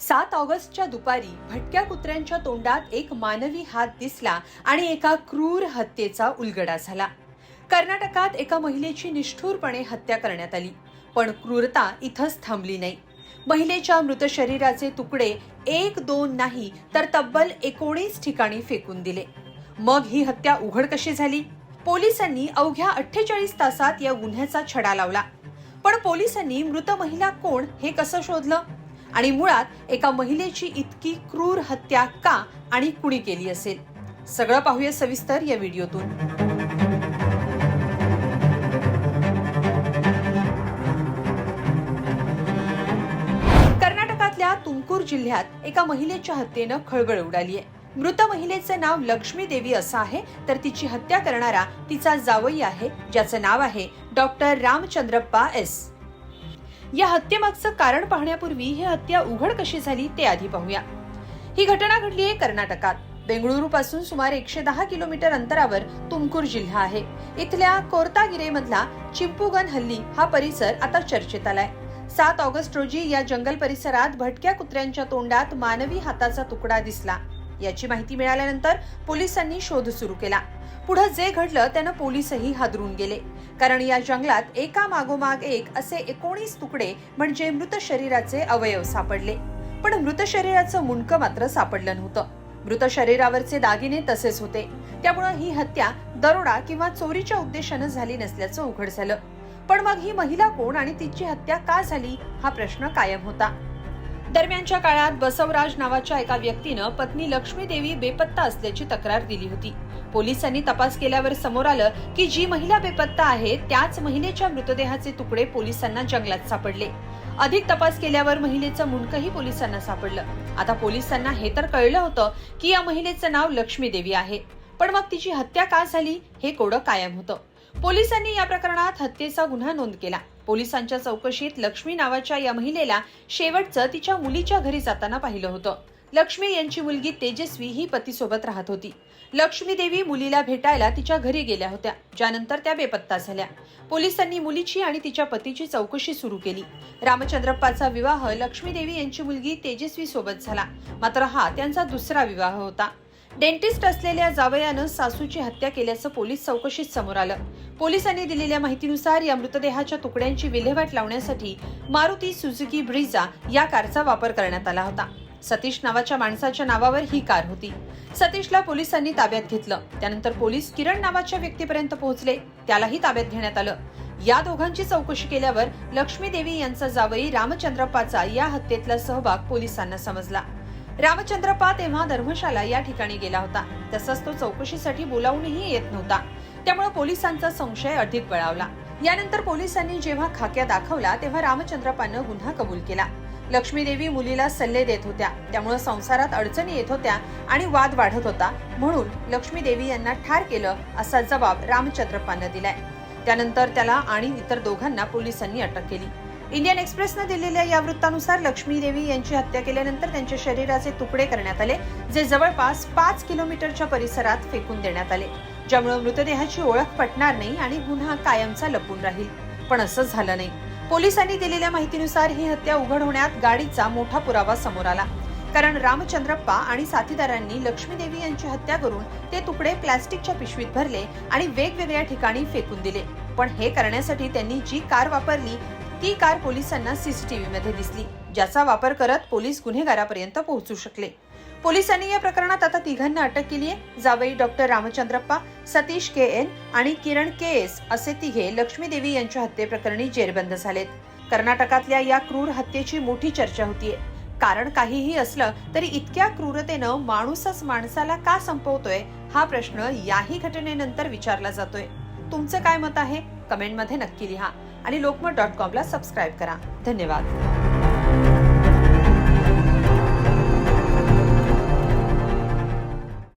सात ऑगस्टच्या दुपारी भटक्या कुत्र्यांच्या तोंडात एक मानवी हात दिसला आणि एका क्रूर हत्येचा उलगडा झाला. कर्नाटकात एका महिलेची निष्ठुरपणे हत्या करण्यात आली पण क्रूरता इथंच थांबली नाही. महिलेच्या मृत शरीराचे तुकडे एक दोन नाही तर तब्बल एकोणीस ठिकाणी फेकून दिले. मग ही हत्या उघड कशी झाली? पोलिसांनी अवघ्या अठ्ठेचाळीस तासात या गुन्ह्याचा छडा लावला. पण पोलिसांनी मृत महिला कोण हे कसं शोधलं? आणि मुळात एका महिलेची इतकी क्रूर हत्या का आणि कुणी केली असेल? सगळं पाहूया सविस्तर या व्हिडिओतून. कर्नाटकातल्या तुमकूर जिल्ह्यात एका महिलेच्या हत्येनं खळबळ उडाली आहे. मृत महिलेचं नाव लक्ष्मी देवी असं आहे तर तिची हत्या करणारा तिचा जावई आहे ज्याचं नाव आहे डॉक्टर रामचंद्रप्पा एस. या हत्येमागचं कारण पाहण्यापूर्वी ही हत्या उघड कशी झाली ते आधी पाहूया. ही घटना घडली आहे कर्नाटकात. बेंगळुरू पासून सुमारे एकशे दहा किलोमीटर अंतरावर तुमकूर जिल्हा आहे. इथल्या कोरतागिरे मधला हल्ली हा परिसर आता चर्चेत आलाय. सात ऑगस्ट रोजी या जंगल परिसरात भटक्या कुत्र्यांच्या तोंडात मानवी हाताचा तुकडा दिसला. याची माहिती मिळाल्यानंतर पोलिसांनी शोध सुरू केला. पुढे जे घडलं त्यानं पोलीसही हादरून गेले. कारण या जंगलात एका मागोमाग एक असे एकोणीस तुकडे म्हणजे मृत शरीराचे अवयव सापडले. पण मृत शरीराचं मुंडकं मात्र सापडलं नव्हतं. मृत शरीरावरचे दागिने तसेच होते. त्यामुळे ही हत्या दरोडा किंवा चोरीच्या उद्देशानं झाली नसल्याचं उघड झालं. पण मग ही महिला कोण आणि तिची हत्या का झाली हा प्रश्न कायम होता. दरम्यानच्या काळात बसवराज नावाच्या एका व्यक्तीनं पत्नी लक्ष्मी देवी बेपत्ता असल्याची तक्रार दिली होती. पोलिसांनी तपास केल्यावर समोर आलं की जी महिला बेपत्ता आहे त्याच महिलेच्या मृतदेहाचे तुकडे पोलिसांना जंगलात सापडले. अधिक तपास केल्यावर महिलेचं मुंडकही पोलिसांना सापडलं. आता पोलिसांना हे तर कळलं होतं की या महिलेचं नाव लक्ष्मी देवी आहे. पण मग तिची हत्या का झाली हे कोडं कायम होतं. पोलिसांनी या प्रकरणात हत्येचा गुन्हा नोंद केला. पोलिसांच्या चौकशीत लक्ष्मी नावाच्या या महिलेला शेवटचं तिच्या मुलीच्या घरी जाताना पाहिलं होतं. लक्ष्मी यांची मुलगी तेजस्वी ही पतीसोबत राहत होती. लक्ष्मी देवी मुलीला भेटायला तिच्या घरी गेल्या होत्या. ज्यानंतर त्या बेपत्ता झाल्या. पोलिसांनी मुलीची आणि तिच्या पतीची चौकशी सुरू केली. रामचंद्रप्पाचा विवाह लक्ष्मी देवी यांची मुलगी तेजस्वी सोबत झाला. मात्र हा त्यांचा दुसरा विवाह होता. डेंटिस्ट असलेल्या जावयानं सासूची हत्या केल्याचं पोलीस चौकशीत समोर आलं. पोलिसांनी दिलेल्या माहितीनुसार या मृतदेहाच्या तुकड्यांची विल्हेवाट लावण्यासाठी मारुती सुझुकी ब्रिझा या कारचा वापर करण्यात आला होता. सतीश नावाच्या माणसाच्या नावावर ही कार होती. सतीशला पोलिसांनी ताब्यात घेतलं. त्यानंतर पोलीस किरण नावाच्या व्यक्तीपर्यंत पोहोचले. त्यालाही ताब्यात घेण्यात आलं. या दोघांची चौकशी केल्यावर लक्ष्मी देवी यांचा जावई रामचंद्रप्पाचा या हत्येतला सहभाग पोलिसांना समजला. रामचंद्रप्पा तेव्हा धर्मशाला या ठिकाणी गेला होता. तसंच तो चौकशीसाठी बोलावूनही येत नव्हता. त्यामुळे पोलिसांचा संशय अधिक बळावला यानंतर पोलिसांनी जेव्हा खाक्या दाखवला तेव्हा रामचंद्रप्पानं गुन्हा कबूल केला. लक्ष्मीदेवी मुलीला सल्ले देत होत्या. त्यामुळे संसारात अडचणी येत होत्या आणि वाद वाढत होता. म्हणून लक्ष्मीदेवी यांना ठार केलं असा जबाब रामचंद्रप्पानं दिलाय. त्यानंतर त्याला आणि इतर दोघांना पोलिसांनी अटक केली. इंडियन एक्सप्रेसनं दिलेल्या या वृत्तानुसार लक्ष्मी देवी यांची हत्या केल्यानंतर त्यांच्या शरीराचे तुकडे करण्यात आले जे जवळपास पाच किलोमीटरच्या परिसरात फेकून देण्यात आले. ज्यामुळे मृतदेहाची ओळख पटणार नाही आणि गुन्हा कायमचा लपून राहील. पण असं झालं नाही. पोलिसांनी दिलेल्या माहितीनुसार ही हत्या उघड होण्यात गाडीचा मोठा पुरावा समोर आला. कारण रामचंद्रप्पा आणि साथीदारांनी लक्ष्मी देवी यांची हत्या करून ते तुकडे प्लास्टिकच्या पिशवीत भरले आणि वेगवेगळ्या ठिकाणी फेकून दिले. पण हे करण्यासाठी त्यांनी जी कार वापरली ती कार पोलिसांना सीसीटीव्ही मध्ये दिसली ज्याचा वापर करत पोलीस गुन्हेगारापर्यंत पोहोचू शकले. पोलिसांनी या प्रकरणात आता तिघांना अटक केली आहे जावई doctor Ramachandrappa Satish K N आणि किरण के एस असे तिघे लक्ष्मी देवी यांच्या हत्येप्रकरणी जेरबंद झालेत. कर्नाटकातल्या या क्रूर हत्येची मोठी चर्चा होतीये. कारण काहीही असलं तरी इतक्या क्रूरतेनं माणूसच माणसाला का संपवतोय हा प्रश्न याही घटनेनंतर विचारला जातोय. तुमचं काय मत आहे? कमेंटमध्ये नक्की लिहा. आणि लोकमत डॉट कॉमला सबस्क्राईब करा. धन्यवाद.